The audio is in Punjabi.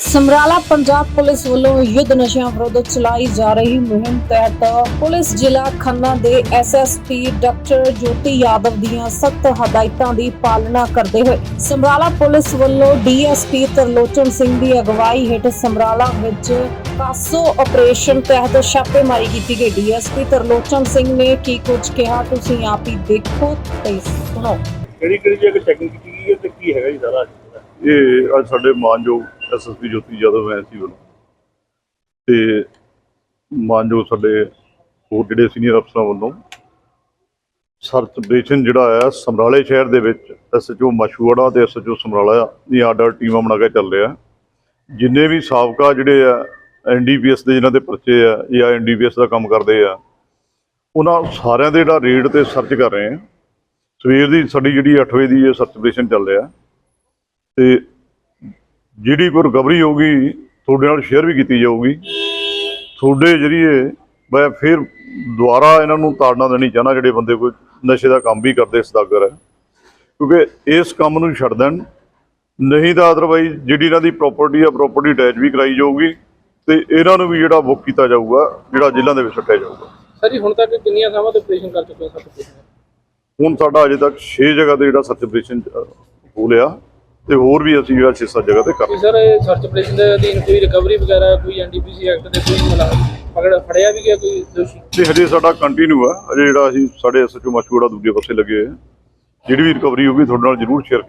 ਸਮਰਾਲਾ ਪੰਜਾਬ ਪੁਲਿਸ ਵੱਲੋਂ ਯੁੱਧ ਨਸ਼ਿਆਂ ਵਿਰੁੱਧ ਚਲਾਈ ਜਾ ਰਹੀ ਮੁਹਿੰਮ ਤਹਿਤ ਪੁਲਿਸ ਜ਼ਿਲ੍ਹਾ ਖੰਨਾ ਦੇ ਐਸਐਸਪੀ ਡਾਕਟਰ ਜੋਤੀ ਯਾਦਵ ਦੀਆਂ ਸਖਤ ਹਦਾਇਤਾਂ ਦੀ ਪਾਲਣਾ ਕਰਦੇ ਹੋਏ ਸਮਰਾਲਾ ਪੁਲਿਸ ਵੱਲੋਂ ਡੀਐਸਪੀ ਤਰਲੋਚਨ ਸਿੰਘ ਦੀ ਅਗਵਾਈ ਹੇਠ ਸਮਰਾਲਾ ਵਿੱਚ ਕਾਸੋ ਆਪਰੇਸ਼ਨ ਤਹਿਤ ਛਾਪੇਮਾਰੀ ਕੀਤੀ ਗਈ। ਡੀਐਸਪੀ ਤਰਲੋਚਨ ਸਿੰਘ ਨੇ ਕੀ ਕੁਝ ਕਿਹਾ ਤੁਸੀਂ ਆਪ ਹੀ ਦੇਖੋ ਤੇ ਸੁਣੋ। ਕਿਹੜੀ ਕਿਹੜੀ ਜਗ੍ਹਾ ਚੈਕਿੰਗ ਕੀਤੀ ਗਈ ਹੈ ਤੇ ਕੀ ਹੈਗਾ ਜੀ ਸਾਰਾ ਇਹ ਅੱਜ ਸਾਡੇ ਮਾਨਯੋਗ ਐਸਐਸਪੀ ਜੋਤੀ ਯਾਦਵ ਐਸੀ ਵੱਲੋਂ ਤੇ ਮਾਨਯੋਗ ਸਾਡੇ ਹੋਰ ਜਿਹੜੇ ਸੀਨੀਅਰ ਅਫਸਰਾਂ ਵੱਲੋਂ ਸਰਚ ਆਪਰੇਸ਼ਨ ਜਿਹੜਾ ਆ ਸਮਰਾਲੇ ਸ਼ਹਿਰ ਦੇ ਵਿੱਚ ਐਸਐਚਓ ਮਸ਼ੂੜਾ ਤੇ ਐਸਐਚਓ ਸਮਰਾਲਾ ਦੀ ਆਰਡਰ ਟੀਮਾਂ ਬਣਾ ਕੇ ਚੱਲ ਰਿਹਾ। ਜਿੰਨੇ ਵੀ ਸਾਬਕਾ ਜਿਹੜੇ ਆ ਐਨਡੀਪੀਐਸ ਦੇ ਜਿਨ੍ਹਾਂ ਦੇ ਪਰਚੇ ਆ ਜਾਂ ਐਨਡੀਪੀਐਸ ਦਾ ਕੰਮ ਕਰਦੇ ਆ, ਉਹਨਾਂ ਸਾਰਿਆਂ ਦੇ ਜਿਹੜਾ ਰੇਡ ਤੇ ਸਰਚ ਕਰ ਰਹੇ ਆ। ਸਵੇਰ ਦੀ ਸਾਡੀ ਜਿਹੜੀ 8 ਵਜੇ ਦੀ ਇਹ ਸਰਚ ਆਪਰੇਸ਼ਨ ਚੱਲ ਰਿਹਾ। ਤੇ ਜਿਹੜੀ ਰਿਕਵਰੀ ਹੋਊਗੀ ਤੁਹਾਡੇ ਨਾਲ ਸ਼ੇਅਰ ਵੀ ਕੀਤੀ ਜਾਊਗੀ। ਤੁਹਾਡੇ ਜਰੀਏ ਮੈਂ ਫਿਰ ਦੁਬਾਰਾ ਇਹਨਾਂ ਨੂੰ ਤਾੜਨਾ ਦੇਣੀ ਚਾਹਨਾ ਜਿਹੜੇ ਬੰਦੇ ਕੋਈ ਨਸ਼ੇ ਦਾ ਕੰਮ ਵੀ ਕਰਦੇ ਸਦਾਗਰ ਹੈ। ਕਿਉਂਕਿ ਇਸ ਕੰਮ ਨੂੰ ਛੱਡ ਦੇਣ ਨਹੀਂ ਤਾਂ ਅਦਰਵਾਈਜ਼ ਜਿਹੜੀ ਇਹਨਾਂ ਦੀ ਪ੍ਰਾਪਰਟੀ ਆ ਪ੍ਰਾਪਰਟੀ ਅਟੈਚ ਵੀ ਕਰਾਈ ਜਾਊਗੀ ਤੇ ਇਹਨਾਂ ਨੂੰ ਵੀ ਜਿਹੜਾ ਬੁੱਕ ਕੀਤਾ ਜਾਊਗਾ ਜਿਹੜਾ ਜੇਲ੍ਹਾਂ ਦੇ ਵਿੱਚ ਸੁੱਟਿਆ ਜਾਊਗਾ। ਸਰ ਜੀ ਹੁਣ ਤੱਕ ਕਿੰਨੀਆਂ ਥਾਵਾਂ ਤੇ ਆਪਰੇਸ਼ਨ ਕਰ ਚੁੱਕੇ ਹੋ ਕੁਝ ਹੁਣ ਸਾਡਾ ਅਜੇ ਤੱਕ 6 ਜਗ੍ਹਾ ਤੇ ਜਿਹੜਾ ਸਰਚ ਆਪਰੇਸ਼ਨ ਹੋ ਲਿਆ। ਤੇ ਹੋਰ ਵੀ ਅਸੀਂ ਜਿਹੜਾ 6-7 ਜਗ੍ਹਾ ਤੇ ਕਰ ਸਰ ਇਹ ਸਰਚ ਆਪਰੇਸ਼ਨ ਦੇ ਅਧੀਨ ਕੋਈ ਰਿਕਵਰੀ ਵਗੈਰਾ ਕੋਈ ਐਨਡੀਪੀਸੀ ਐਕਟ ਦੇ ਕੋਈ ਮੁਲਾਜ਼ਮ ਪਕੜ ਫੜਿਆ ਵੀ ਗਿਆ ਕੋਈ ਦੋਸ਼ੀ? ਤੇ ਹਜੇ ਸਾਡਾ ਕੰਟੀਨਿਊ ਆ। ਅਜੇ ਜਿਹੜਾ ਅਸੀਂ ਸਾਡੇ ਐਸਐਚਓ ਮਸ਼ਹੂਰਾ ਦੂਜੇ ਪਾਸੇ ਲੱਗੇ ਹੋਏ ਆ। ਜਿਹੜੀ ਵੀ ਰਿਕਵਰੀ ਹੋਊਗੀ ਤੁਹਾਡੇ ਨਾਲ ਜ਼ਰੂਰ ਸ਼ੇਅਰ